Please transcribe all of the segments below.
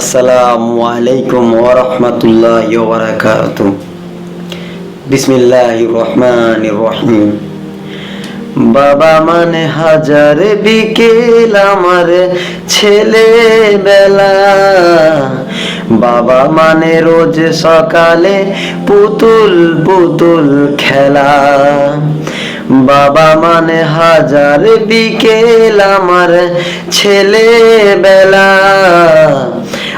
আসসালামু আলাইকুম ওরহমতুল্লাহ বারাকাত বিসমিল্লাহ রহমান রহিম। বাবা মানে হাজার বিকেল আমার ছেলেবেলা। বাবা মানে রোজ সকালে পুতুল পুতুল খেলা। বাবা মানে হাজার বিকেল আমার ছেলেবেলা।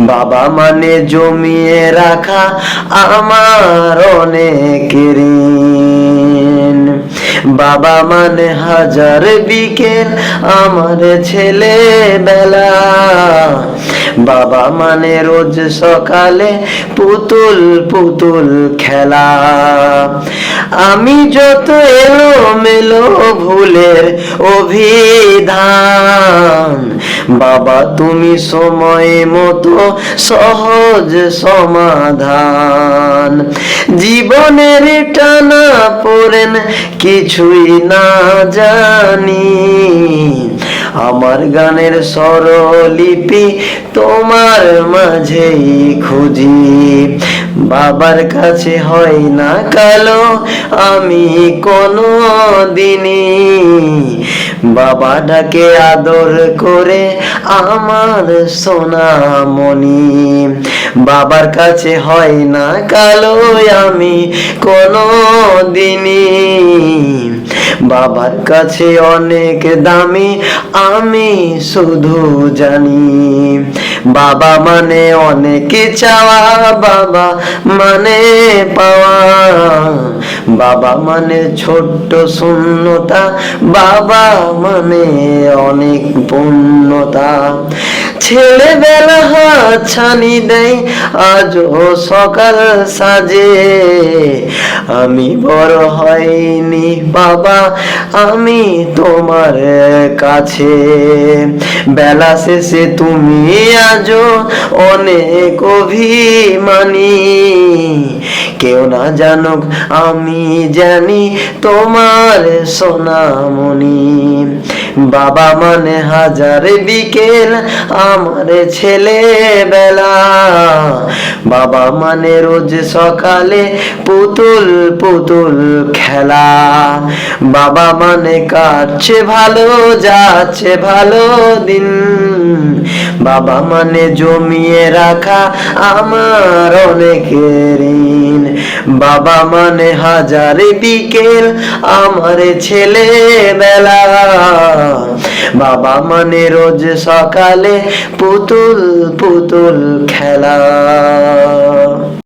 বাবা মানে জমিয়ে রাখা আমার অনেকের ঋণ। বাবা মানে হাজার বিকেল আমার ছেলেবেলা। বাবা মানে রোজ সকালে পুতুল পুতুল খেলা। আমি যত এলো মেলো ভুলের অভিধান, বাবা তুমি সময় মতো সহজ সমাধান। জীবনের টানা পড়েন কিছুই না জানি আমার গানের স্বরলিপি তোমার মাঝেই খুঁজি। বাবার কাছে হয় না কালো, আমি কোনো দিনই বাবা ডাকে আদর করে আমার সোনামণি বাবার কাছে হয় না কালো, আমি কোনো দিনই বাবার কাছে অনেক দামি, আমি শুধু জানি। বাবা মানে অনেক চাওয়া, বাবা মানে পাওয়া। বাবা মানে ছোট্ট শূন্যতা, বাবা মানে অনেক পূর্ণতা। ছেলেবেলা হাত ছানি দেয়, আজও সকাল সাজে। আমি বড় হয়নি, বাবা, আমি তোমার কাছে। বেলা শেষে তুমি আজও অনেক অভিমানী। কেউ না জানুক আমি জানি তোমার সোনামণি। বাবা মানে হাজার বিকেল আমার ছেলেবেলা। বাবা মানে রোজ সকালে পুতুল পুতুল খেলা। বাবা মানে কাটছে ভালো যাচ্ছে ভালো দিন। বাবা মানে জমিয়ে রাখা আমার অনেকের ঋণ। বাবা মানে হাজার বিকেল আমার ছেলেবেলা। বাবা মানে রোজ সকালে পুতুল পুতুল খেলা।